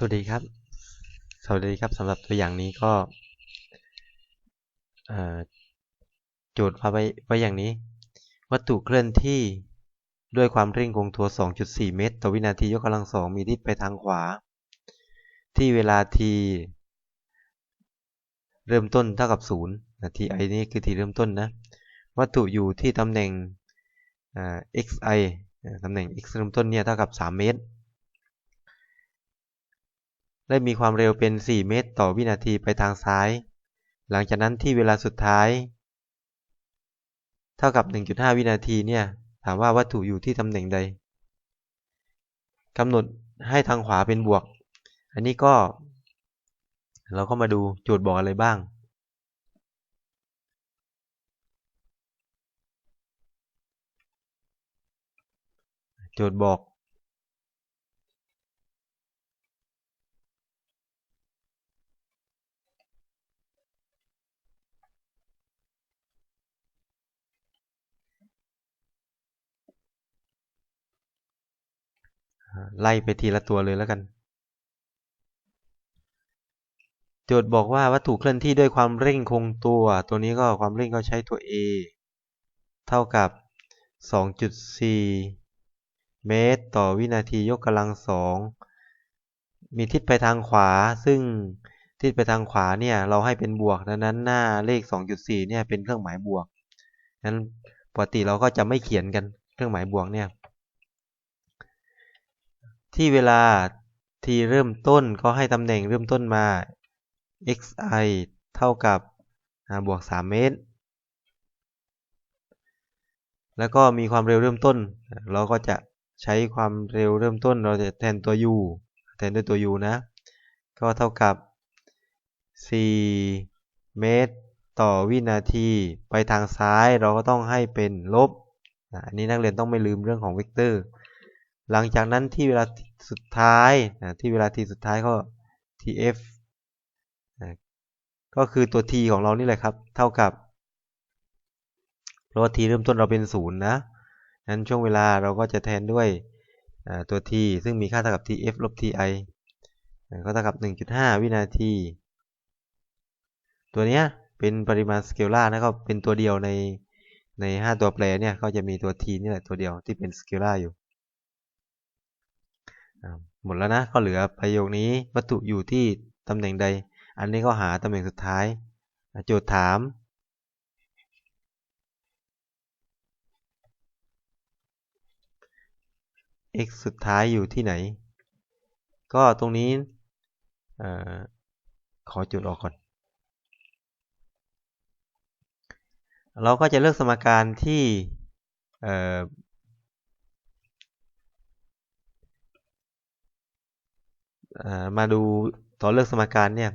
สวัสดีครับ สวัสดีครับสำหรับตัวอย่างนี้ก็โจทย์มาไว้ไว้อย่างนี้ วัตถุเคลื่อนที่ด้วยความเร่งคงตัว 2.4 เมตร ต่อวินาทียกกำลังสองมีทิศไปทางขวา ที่เวลา t เริ่มต้นเท่ากับ 0นะ ti นี่คือ t เริ่มต้นนะ วัตถุอยู่ที่ตำแหน่ง xi ตำแหน่ง x เริ่มต้นเนี่ยเท่ากับ 3 เมตร และมีความเร็วเป็น 4 เมตรต่อวินาทีไปทางซ้าย หลังจากนั้นที่เวลาสุดท้าย เท่ากับ 1.5 วินาทีเนี่ย ถามว่าวัตถุอยู่ที่ตำแหน่งใดกำหนดให้ทางขวาเป็นบวก อันนี้ก็ เราก็มาดูโจทย์บอกอะไรบ้าง โจทย์บอก ไล่ไปทีละตัวเลยแล้วกัน โจทย์บอกว่าวัตถุเคลื่อนที่ด้วยความเร่งคงตัว ตัวนี้ก็ความเร่งก็ใช้ตัว a เท่ากับ 2.4 เมตร ต่อวินาทียกกำลังสองมีทิศไปทางขวา ซึ่งทิศไปทางขวาเนี่ยเราให้เป็นบวกดังนั้นหน้าเลข 2.4 เนี่ยเป็นเครื่องหมายบวกนั้นปกติเราก็จะไม่เขียนกันเครื่องหมายบวกเนี่ย ที่เวลา t เริ่มต้นก็ให้ตำแหน่งเริ่มต้นมา xi เท่ากับบวก 3 เมตร แล้วก็มีความเร็วเริ่มต้น เราก็จะใช้ความเร็วเริ่มต้น เราจะแทนตัว u แทนด้วยตัว u นะ ก็เท่ากับ 4 เมตร ต่อวินาทีไปทางซ้ายเราก็ต้องให้เป็นลบอันนี้นักเรียนต้องไม่ลืมเรื่องของเวกเตอร์ หลังจากนั้นที่เวลาสุดท้ายนะที่เวลาทีสุดท้ายก็ tf นะก็คือตัว t ของเรานี่แหละครับ เท่ากับ เพราะว่า t เริ่มต้นเราเป็นศูนย์นะนั้นช่วงเวลาเราก็จะแทนด้วยตัว t ซึ่งมีค่าเท่ากับ tf ลบ ti ก็เท่ากับ 1.5 วินาที ตัวนี้เป็นปริมาณสเกลาร์นะก็เป็นตัวเดียวในใน 5 ตัวแปรเนี่ย ก็จะมีตัว t นี่แหละตัวเดียวที่เป็นสเกลาร์อยู่ หมดแล้วนะก็เหลือประโยคนี้วัตถุอยู่ที่ตำแหน่งใด อันนี้ก็หาตำแหน่งสุดท้าย โจทย์ถาม x สุดท้ายอยู่ที่ไหน ก็ตรงนี้ขอจุดออกก่อน เราก็จะเลือกสมการที่ มาดูตอนเลือกสมการเนี่ย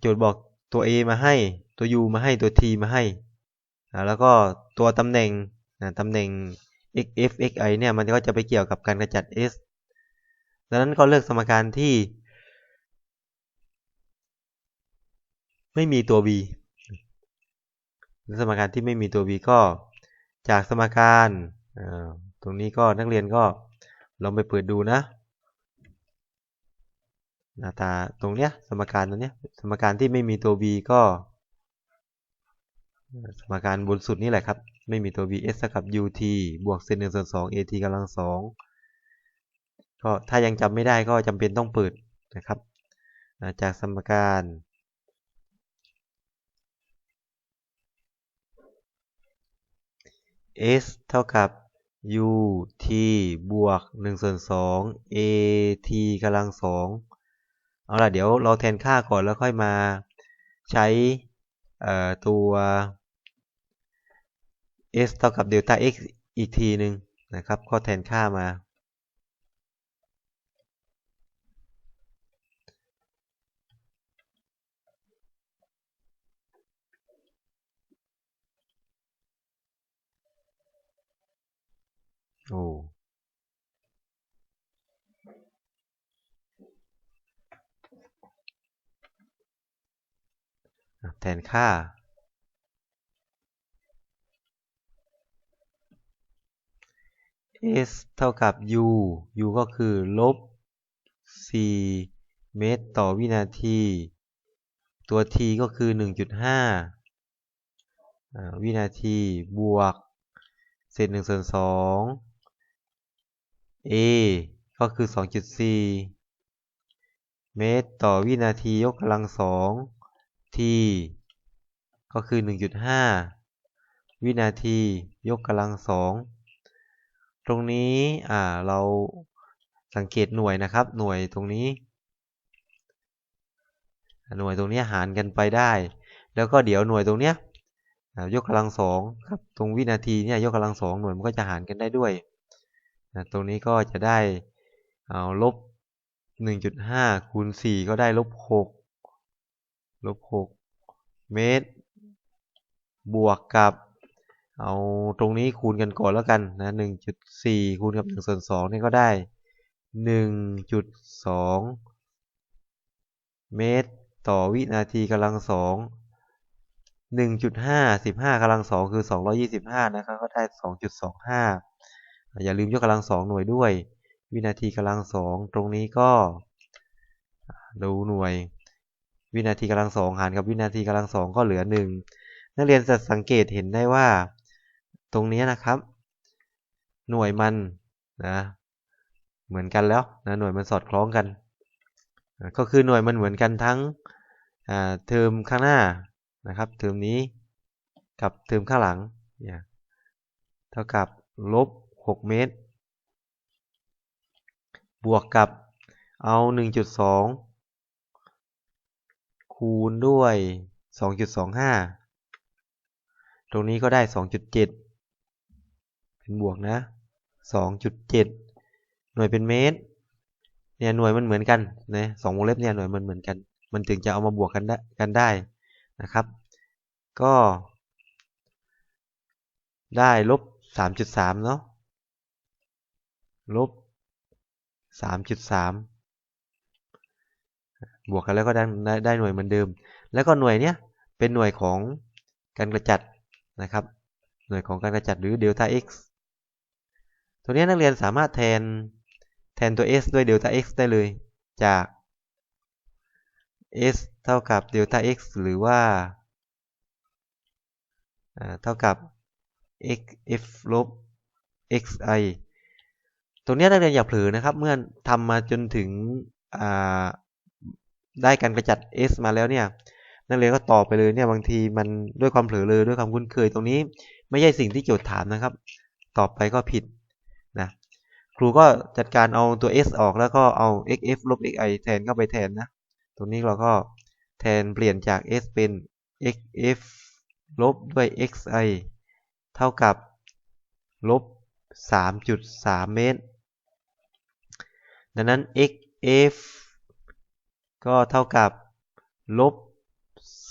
โจทย์บอกตัว a มาให้ตัว u มาให้ตัว t มาให้ แล้วก็ตัวตำแหน่งตำแหน่ง x f x i เนี่ยมันก็จะไปเกี่ยวกับการกระจัด s ดังนั้นก็เลือกสมการที่ ไม่มีตัว b สมการที่ไม่มีตัว b ก็จากสมการตรงนี้ก็นักเรียนก็ลองไปเปิดดูนะ หน้าตาตรงเนี้ย สมการตรงเนี้ย สมการที่ไม่มีตัว b ก็ สมการบนสุดนี่แหละครับ ไม่มีตัว b s เท่ากับ ut บวกเศษหนึ่งส่วนสอง at กำลังสองก็ถ้ายังจำไม่ได้ก็จำเป็นต้องเปิดนะครับจากสมการ s เท่ากับ ut บวก1ส่วน2 at กำลังสอง เอาล่ะเดี๋ยวเราแทนค่าก่อนแล้วค่อยมาใช้ตัว s เท่ากับเดลต้า x อีกทีหนึ่งนะครับก็แทนค่ามา โอ้ แทนค่า s เท่ากับ u u ก็คือ ลบ 4 เมตรต่อวินาที ตัว t ก็คือ 1.5 วินาที บวก เศษ1ส่วน2 a ก็คือ 2.4 เมตรต่อวินาทียกกำลังสอง t ก็คือ 1.5 วินาทียกกำลังสองตรงนี้อ่าเราสังเกตหน่วยนะครับ หน่วยตรงนี้ หน่วยตรงนี้หารกันไปได้ แล้วก็เดี๋ยวหน่วยตรงเนี้ยยกกำลังสองครับ ตรงวินาทีเนี่ยยกกำลังสองหน่วยมันก็จะหารกันได้ด้วยนะตรงนี้ก็จะได้เอาลบ 1.5 คูณ 4 ก็ได้ลบ 6 ลบ6เมตร บวกกับ เอาตรงนี้คูณกันก่อนแล้วกันนะ1.4คูณกับ1ส่วน2นี่ก็ได้1.2เมตร ต่อวินาทีกำลังสอง1.5 15กำลังสองคือ225นะครับก็ได้2.25อย่าลืมยกกำลังสองหน่วยด้วย วินาทีกำลังสองตรงนี้ก็ ดูหน่วย วินาทีกำลังสองหารกับวินาทีกำลังสองก็เหลือหนึ่งนักเรียนจะสังเกตเห็นได้ว่า ตรงนี้นะครับ หน่วยมันนะเหมือนกันแล้วนะหน่วยมันสอดคล้องกัน ก็คือหน่วยมันเหมือนกันทั้งเทอมข้างหน้านะครับเทอมนี้กับเทอมข้างหลังเนี่ยเท่ากับลบ6เมตร บวกกับเอา 1.2 คูณด้วย2.25ตรงนี้ก็ได้2.7เป็นบวกนะ2.7หน่วยเป็นเมตร เนี่ยหน่วยมันเหมือนกันนะสองวงเล็บเนี่ยหน่วยมันเหมือนกัน มันถึงจะเอามาบวกกันได้กันได้นะครับ ก็ ได้ลบ3.3เนาะลบ3.3 บวกกันแล้วก็ได้ได้หน่วยเหมือนเดิม แล้วก็หน่วยเนี้ยเป็นหน่วยของการกระจัดนะครับ หน่วยของการกระจัดหรือเดลต้า x ตัวนี้นักเรียนสามารถแทนแทนตัว s ด้วยเดลต้า x ได้เลยจาก s เท่ากับเดลต้า x หรือว่าเท่ากับ x f ลบ xi ตรงนี้นักเรียนอย่าเผลอนะครับ เมื่อทำมาจนถึง ได้การกระจัด s มาแล้วเนี่ยนักเรียนก็ต่อไปเลยเนี่ยบางทีมันด้วยความเผลอเลยด้วยความคุ้นเคยตรงนี้ ไม่ใช่สิ่งที่โจทย์ถามนะครับต่อไปก็ผิดนะครูก็จัดการเอาตัว s ออกแล้วก็เอา xf ลบ xi แทนเข้าไปแทนนะตรงนี้เราก็แทนเปลี่ยนจาก s เป็น xf ลบด้วย xi เท่ากับลบ 3.3 เมตร ดังนั้น xf ก็เท่ากับลบ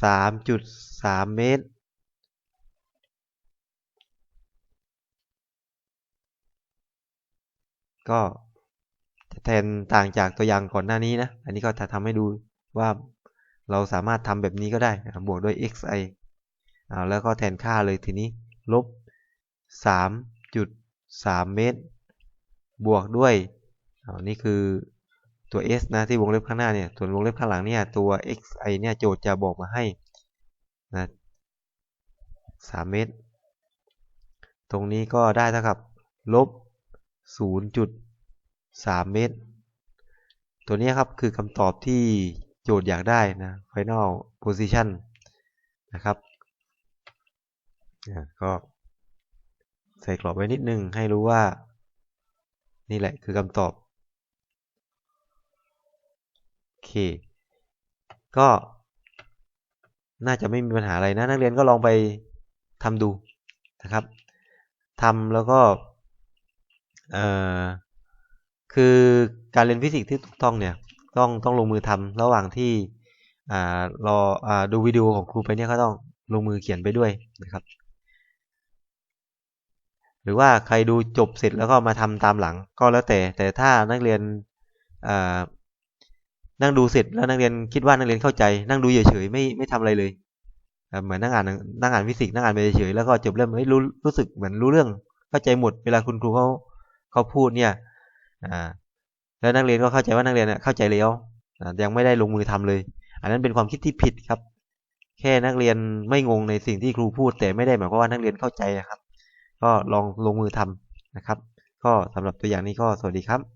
3.3 เมตร ก็แทนต่างจากตัวอย่างก่อนหน้านี้นะ อันนี้ก็จะทำให้ดูว่าเราสามารถทำแบบนี้ก็ได้ บวกด้วย xi เอาแล้วก็แทนค่าเลยทีนี้ ลบ 3.3 เมตร บวกด้วยอานี่คือ ตัว s นะที่วงเล็บข้างหน้าเนี่ยส่วนวงเล็บข้างหลังเนี่ยตัว xi เนี่ยโจทย์จะบอกมาให้นะ3เมตร ตรงนี้ก็ได้เท่ากับลบ 0.3 เมตร ตัวนี้ครับคือคำตอบที่โจทย์อยากได้นะ final position นะครับก็ใส่กรอบไว้นิดนึงให้รู้ว่า นี่แหละคือคำตอบโอ เค ก็น่าจะไม่มีปัญหาอะไรนะ นักเรียนก็ลองไปทำดูนะครับทำแล้วก็เอ่อคือการเรียนฟิสิกส์ที่ถูกต้องเนี่ย ต้องต้องลงมือทำระหว่างที่อ่ารออ่าดูวิดีโอของครูไปเนี่ยก็ต้องลงมือเขียนไปด้วยนะครับ หรือว่าใครดูจบเสร็จแล้วก็มาทำตามหลังก็แล้วแต่ แต่ถ้านักเรียน นั่งดูเสร็จแล้วนักเรียนคิดว่านักเรียนเข้าใจ นั่งดูเฉยๆไม่ไม่ทำอะไรเลยเหมือนนั่งอ่านนั่งอ่านฟิสิกส์นั่งอ่านไปเฉยๆแล้วก็จบเรื่องไม่รู้รู้สึกเหมือนรู้เรื่อง เข้าใจหมดเวลาคุณครูเขาเขาพูดเนี่ย อ่า แล้วนักเรียนก็เข้าใจว่านักเรียนเข้าใจแล้วยังไม่ได้ลงมือทำเลย อันนั้นเป็นความคิดที่ผิดครับ แค่นักเรียนไม่งงในสิ่งที่ครูพูด แต่ไม่ได้หมายความว่านักเรียนเข้าใจนะครับ ก็ลองลงมือทำนะครับ ก็สำหรับตัวอย่างนี้ก็สวัสดีครับ